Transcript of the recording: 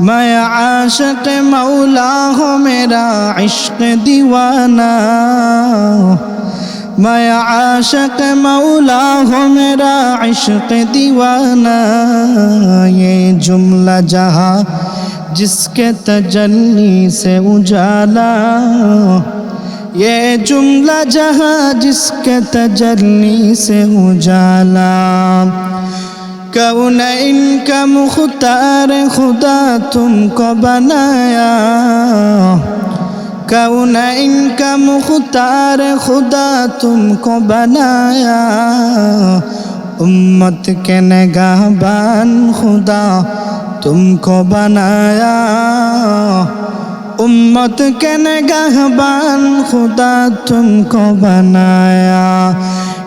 میں عاشق مولا ہو میرا عشق دیوانہ۔ میں عاشق مولا ہو میرا عشق دیوانہ۔ یہ جملہ جہاں جس کے تجلی سے اجالا۔ یہ جملہ جہاں جس کے تجلی سے اجالا۔ Kaun income খুতার খুদা তুমক বনায়া। Kaun income খুতার খুদা তুমক বনায়া। উম্মত কেন গাবান খুদা তুমক বনায়া। উম্মত কেন গাবান খুদা তুমক বনায়া।